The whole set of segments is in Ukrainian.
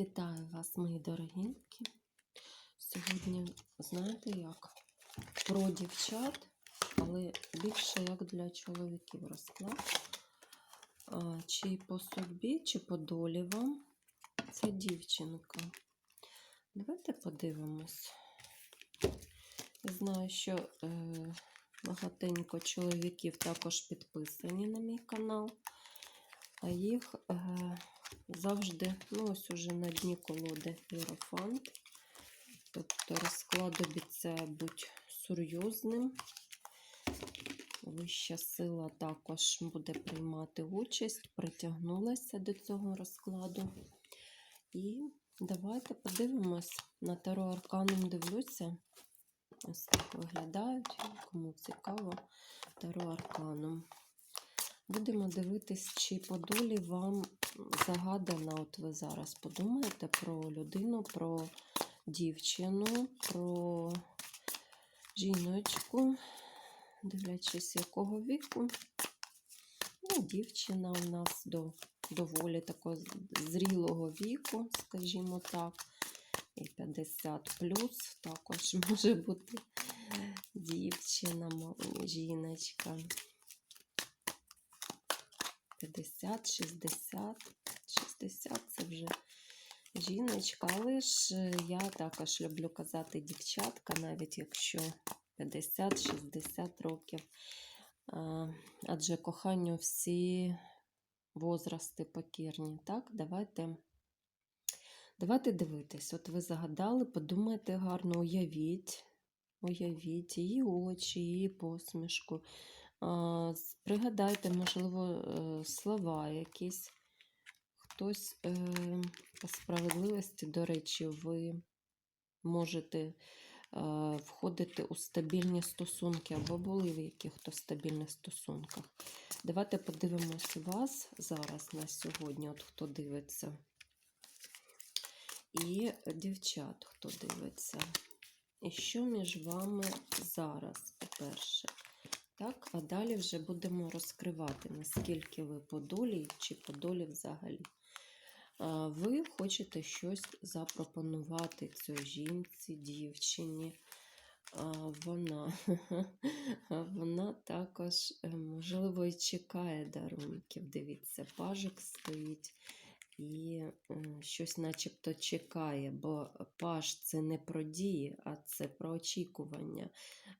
Вітаю вас, мої дорогенькі. Сьогодні, знаєте як? Про дівчат, але більше як для чоловіків розклад. Чи по собі, чи по долі вам ця дівчинка. Давайте подивимось. Я знаю, що е, багатенько чоловіків також підписані на мій канал, а їх е, завжди, ну ось уже на дні колоди Єрофант. Тобто розклад обіцяє бути серйозним. Вища сила також буде приймати участь, притягнулася до цього розкладу. І давайте подивимось на Таро Арканом дивлюся. Ось так виглядають, кому цікаво, Таро Арканом. Будемо дивитись, чи по долі вам загадана, от ви зараз подумаєте про людину, про дівчину, про жіночку, дивлячись, якого віку. Ну, дівчина у нас до доволі такого зрілого віку, скажімо так. І 50 плюс також може бути дівчина, жіночка. 50, 60, 60 це вже жіночка, але ж е, я також люблю казати дівчатка, навіть якщо 50-60 років. Адже коханню всі возрасти покірні. Так, давайте. Давайте дивитись. От ви загадали, подумайте гарно, уявіть, уявіть її очі, її посмішку. Пригадайте, можливо, е, слова якісь. Хтось е, по справедливості, до речі, ви можете е, входити у стабільні стосунки або були в яких-то стабільних стосунках. Давайте подивимось вас зараз на сьогодні, от хто дивиться. І дівчат, хто дивиться. І що між вами зараз, по-перше? Так, а далі вже будемо розкривати, наскільки ви по долі чи по долі взагалі. Ви хочете щось запропонувати цій жінці, дівчині. Вона, вона також, е, можливо, і чекає дарунків. Дивіться, пажик стоїть і щось начебто чекає, бо паж це не про дії, а це про очікування.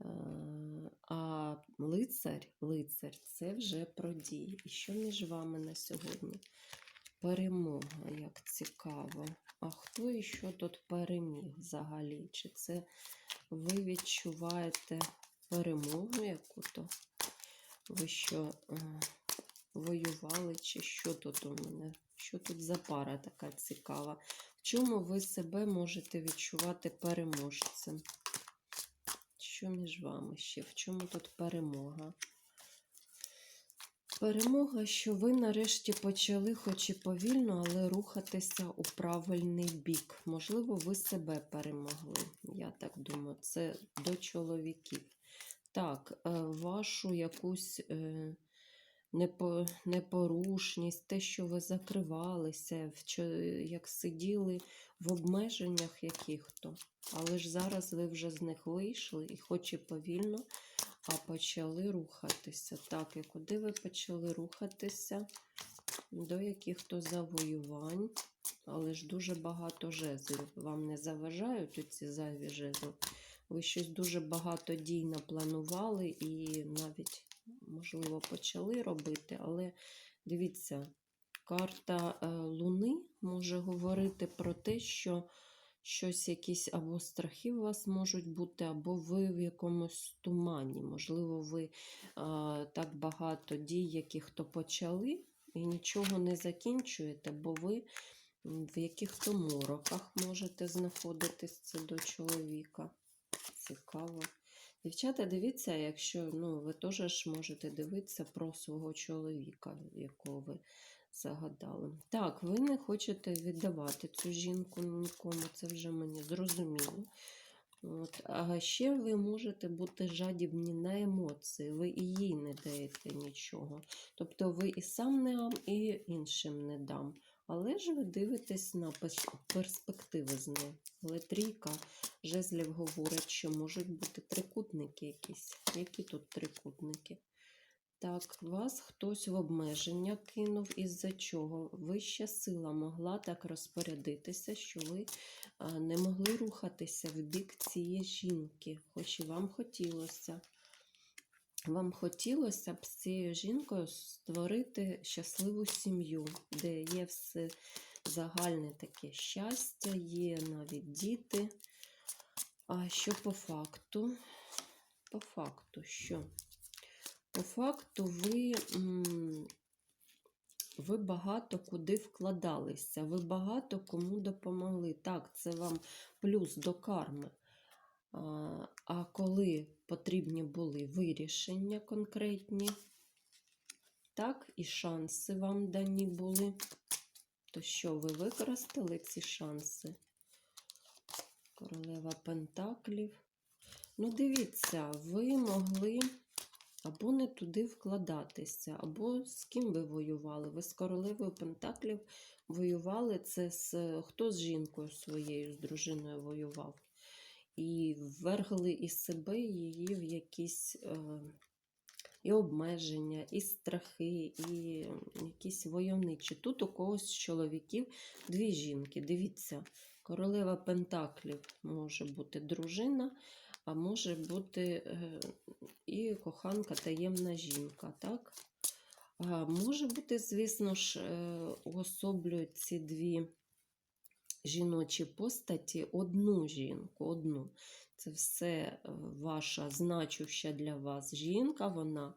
Е, А лицар, лицар це вже про дії. І що між вами на сьогодні? Перемога, як цікаво. А хто і що тут переміг взагалі? Чи це ви відчуваєте перемогу яку-то? Ви що е, воювали, чи що тут у мене? Що тут за пара така цікава? В чому ви себе можете відчувати переможцем? Що між вами ще? В чому тут перемога? Перемога, що ви нарешті почали, хоч і повільно, але рухатися у правильний бік. Можливо, ви себе перемогли. Я так думаю, це до чоловіків. Так, е, вашу якусь е, непорушність, те, що ви закривалися, як сиділи в обмеженнях яких-то. Але ж зараз ви вже з них вийшли, і хоч і повільно, а почали рухатися. Так, і куди ви почали рухатися? До яких-то завоювань, але ж дуже багато жезлів. Вам не заважають оці зайві жезли? Ви щось дуже багато дій напланували і навіть, можливо, почали робити, але дивіться, карта е, Луни може говорити про те, що щось якісь або страхи у вас можуть бути, або ви в якомусь тумані. Можливо, ви е, так багато дій, яких то почали, і нічого не закінчуєте, бо ви в яких-то мороках можете знаходитись це до чоловіка. Цікаво. Дівчата, дивіться, якщо ну, ви теж можете дивитися про свого чоловіка, якого ви загадали. Так, ви не хочете віддавати цю жінку нікому, це вже мені зрозуміло. От. А ще ви можете бути жадібні на емоції, ви і їй не даєте нічого. Тобто ви і сам не дам, і іншим не дам. Але ж ви дивитесь на перспективи з нею. Але трійка жезлів говорить, що можуть бути трикутники якісь. Які тут трикутники? Так, вас хтось в обмеження кинув, із-за чого вища сила могла так розпорядитися, що ви не могли рухатися в бік цієї жінки, хоч і вам хотілося. Вам хотілося б з цією жінкою створити щасливу сім'ю, де є все загальне таке щастя, є навіть діти. А що по факту? По факту, що? По факту ви, ви багато куди вкладалися, ви багато кому допомогли. Так, це вам плюс до карми. А, а коли потрібні були вирішення конкретні, так, і шанси вам дані були, то що ви використали ці шанси? Королева Пентаклів. Ну, дивіться, ви могли або не туди вкладатися, або з ким ви воювали. Ви з королевою Пентаклів воювали це з хто з жінкою своєю, з дружиною воював. І ввергли із себе її в якісь е, і обмеження, і страхи, і якісь войовничі. Тут у когось з чоловіків дві жінки. Дивіться, королева Пентаклів може бути дружина, а може бути е, і коханка, таємна жінка. так? Може бути, звісно ж, е, уособлюють ці дві жіночі постаті одну жінку, одну. Це все е, ваша значуща для вас жінка. Вона,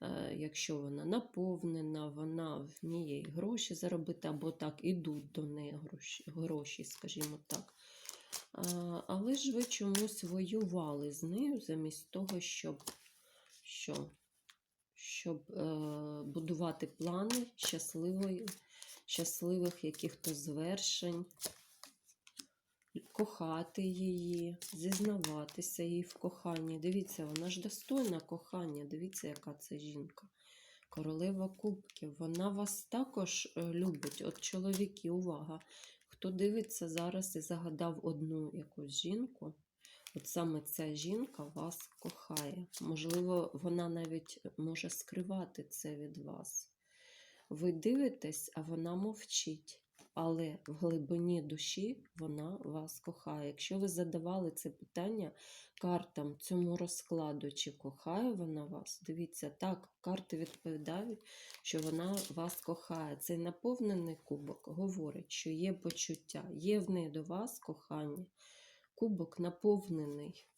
е, якщо вона наповнена, вона вміє і гроші заробити, або так ідуть до неї гроші, гроші скажімо так. Але ж ви чомусь воювали з нею замість того, щоб, що, щоб е, будувати плани щасливої, щасливих яких-то звершень, кохати її, зізнаватися їй в коханні. Дивіться, вона ж достойна кохання. Дивіться, яка це жінка. Королева Кубків. Вона вас також е, любить. От чоловіки, увага! Хто дивиться зараз і загадав одну якусь жінку, от саме ця жінка вас кохає. Можливо, вона навіть може скривати це від вас. Ви дивитесь, а вона мовчить. Але в глибині душі вона вас кохає. Якщо ви задавали це питання картам цьому розкладу, чи кохає вона вас, дивіться, так, карти відповідають, що вона вас кохає. Цей наповнений кубок говорить, що є почуття, є в неї до вас кохання. Кубок наповнений.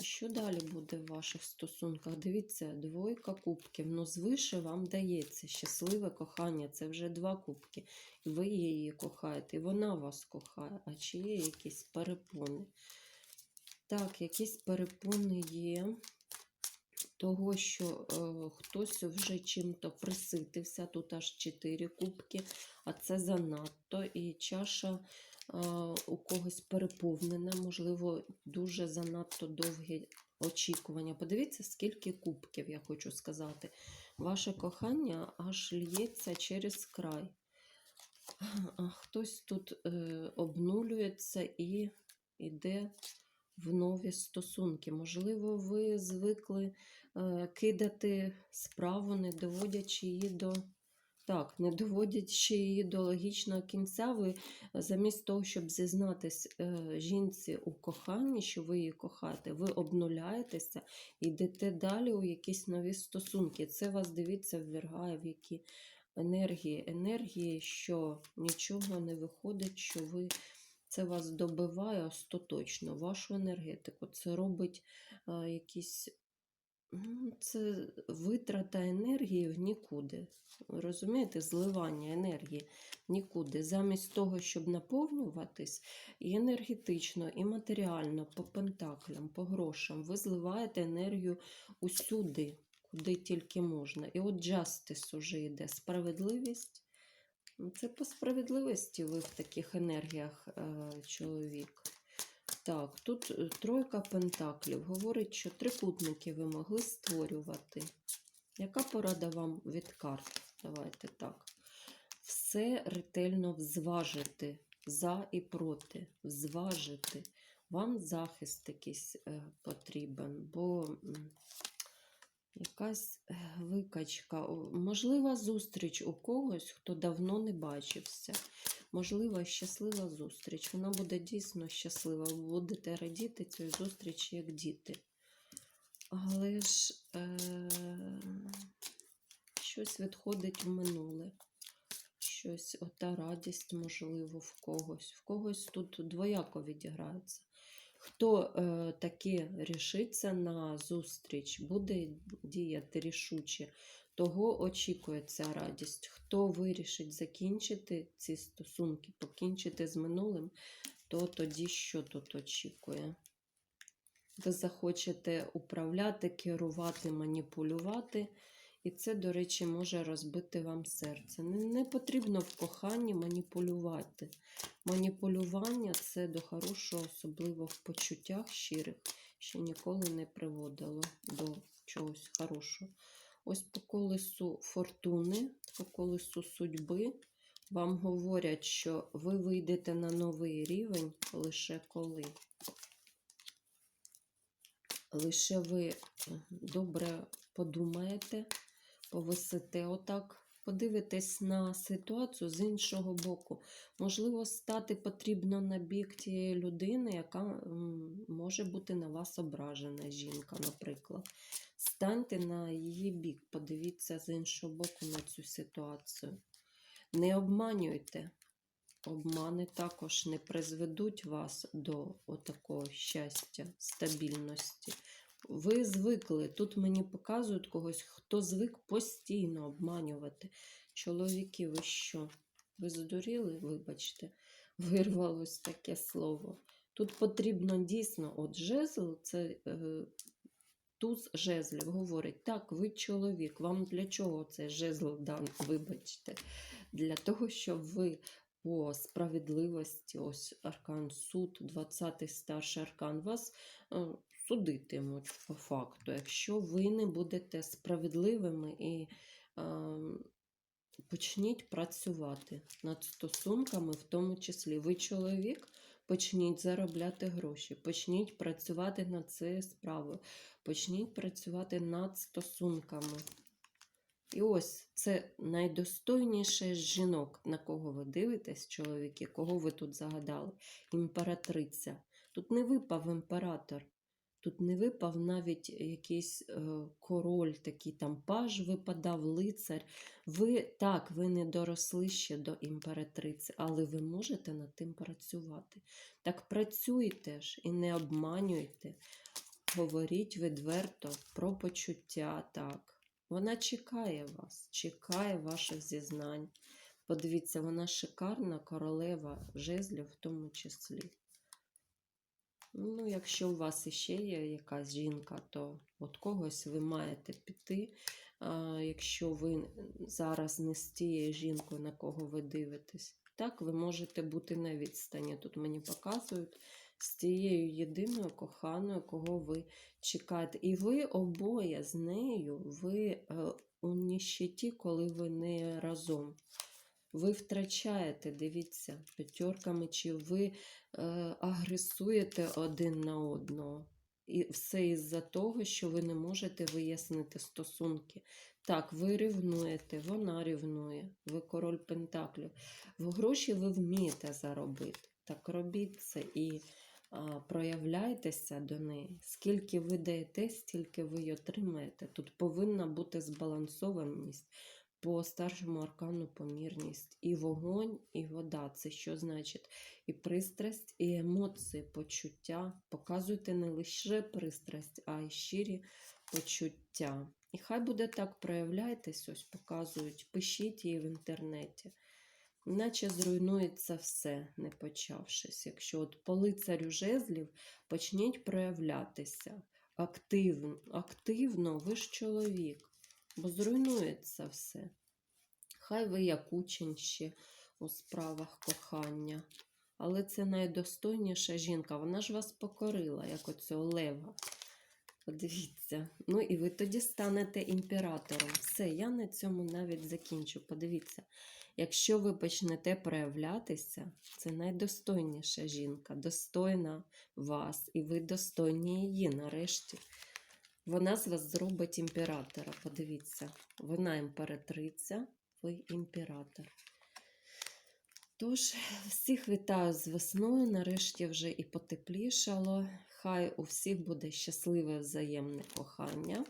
Що далі буде в ваших стосунках? Дивіться, двойка кубків. Ну, звише вам дається щасливе кохання. Це вже два кубки. Ви її кохаєте, і вона вас кохає. А чи є якісь перепони? Так, якісь перепони є того, що е, хтось вже чим-то приситився. Тут аж 4 кубки, а це занадто. І чаша у когось переповнена, можливо, дуже занадто довгі очікування. Подивіться, скільки кубків, я хочу сказати. Ваше кохання аж лється через край. А хтось тут е, обнулюється і йде в нові стосунки. Можливо, ви звикли е, кидати справу, не доводячи її до. Так, не доводячи її до логічного кінця, ви замість того, щоб зізнатись е, жінці у коханні, що ви її кохаєте, ви обнуляєтеся і йдете далі у якісь нові стосунки. Це вас, дивіться, ввергає в які енергії. Енергії, що нічого не виходить, що ви це вас добиває остаточно, вашу енергетику. Це робить а, якісь. Це витрата енергії в нікуди. Розумієте, зливання енергії нікуди. Замість того, щоб наповнюватись і енергетично, і матеріально, по пентаклям, по грошам, ви зливаєте енергію усюди, куди тільки можна. І от джастис уже йде справедливість. Це по справедливості ви в таких енергіях е, чоловік. Так, тут е, тройка пентаклів. Говорить, що трикутники ви могли створювати. Яка порада вам від карт? Давайте так. все ретельно взважити за і проти, взважити. Вам захист якийсь е, потрібен, бо якась е, викачка, можлива зустріч у когось, хто давно не бачився. Можлива щаслива зустріч. Вона буде дійсно щаслива. Ви будете радіти цій зустрічі, як діти. Але ж е- щось відходить в минуле. Щось, ота радість, можливо, в когось. В когось тут двояко відіграється. Хто е, таки рішиться на зустріч, буде діяти рішуче, того очікує ця радість. Хто вирішить закінчити ці стосунки, покінчити з минулим, то тоді що тут очікує? Ви захочете управляти, керувати, маніпулювати. І це, до речі, може розбити вам серце. Не, потрібно в коханні маніпулювати. Маніпулювання це до хорошого, особливо в почуттях щирих, ще ніколи не приводило до чогось хорошого. Ось по колесу фортуни, по колесу судьби вам говорять, що ви вийдете на новий рівень лише коли. Лише ви е, добре подумаєте, повисите отак, подивитесь на ситуацію з іншого боку. Можливо, стати потрібно на бік тієї людини, яка може бути на вас ображена, жінка, наприклад. Станьте на її бік, подивіться з іншого боку на цю ситуацію. Не обманюйте. Обмани також не призведуть вас до отакого щастя, стабільності. Ви звикли. Тут мені показують когось, хто звик постійно обманювати. Чоловіки, ви що? Ви здуріли, вибачте, вирвалось таке слово. Тут потрібно дійсно, от жезл, це е, туз жезлів говорить, так, ви чоловік, вам для чого цей жезл дан, вибачте, для того, щоб ви по справедливості, ось аркан суд, 20-й старший аркан, вас е, судитимуть по факту, якщо ви не будете справедливими і е, почніть працювати над стосунками, в тому числі ви чоловік. Почніть заробляти гроші, почніть працювати над цією справою, почніть працювати над стосунками. І ось це найдостойніше з жінок, на кого ви дивитесь, чоловіки, кого ви тут загадали. Імператриця. Тут не випав імператор, тут не випав навіть якийсь е, король, такий там паж випадав, лицар. Ви так, ви не доросли ще до імператриці, але ви можете над тим працювати. Так працюйте ж і не обманюйте. Говоріть відверто про почуття так. Вона чекає вас, чекає ваших зізнань. Подивіться, вона шикарна королева жезлів в тому числі. Ну, якщо у вас іще є якась жінка, то от когось ви маєте піти. Якщо ви зараз не з тією жінкою, на кого ви дивитесь, так, ви можете бути на відстані. Тут мені показують з тією єдиною коханою, кого ви чекаєте. І ви обоє з нею, ви е, у ніщеті, коли ви не разом. Ви втрачаєте, дивіться, п'ятерками, чи ви е, агресуєте один на одного. І все із-за того, що ви не можете вияснити стосунки. Так, ви ревнуєте, вона ревнує, ви король Пентаклів. В гроші ви вмієте заробити. Так робіть це і а, проявляйтеся до неї. Скільки ви даєте, стільки ви й отримаєте. Тут повинна бути збалансованість. По старшому аркану помірність. І вогонь, і вода. Це що значить? І пристрасть, і емоції, почуття. Показуйте не лише пристрасть, а й щирі почуття. І хай буде так, проявляйтесь, ось показують, пишіть її в інтернеті. Іначе зруйнується все, не почавшись. Якщо от по лицарю жезлів почніть проявлятися активно, активно, ви ж чоловік, бо зруйнується все. Хай ви як учень ще у справах кохання. Але це найдостойніша жінка. Вона ж вас покорила, як оцього лева. Подивіться. Ну і ви тоді станете імператором. Все, я на цьому навіть закінчу. Подивіться. Якщо ви почнете проявлятися, це найдостойніша жінка, достойна вас, і ви достойні її нарешті. Вона з вас зробить імператора. Подивіться, вона імператриця, ви імператор. Тож, всіх вітаю з весною. Нарешті вже і потеплішало. Хай у всіх буде щасливе взаємне кохання.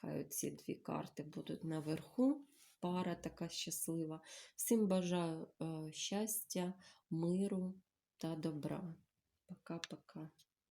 Хай оці дві карти будуть наверху. Пара така щаслива. Всім бажаю е, щастя, миру та добра. Пока-пока.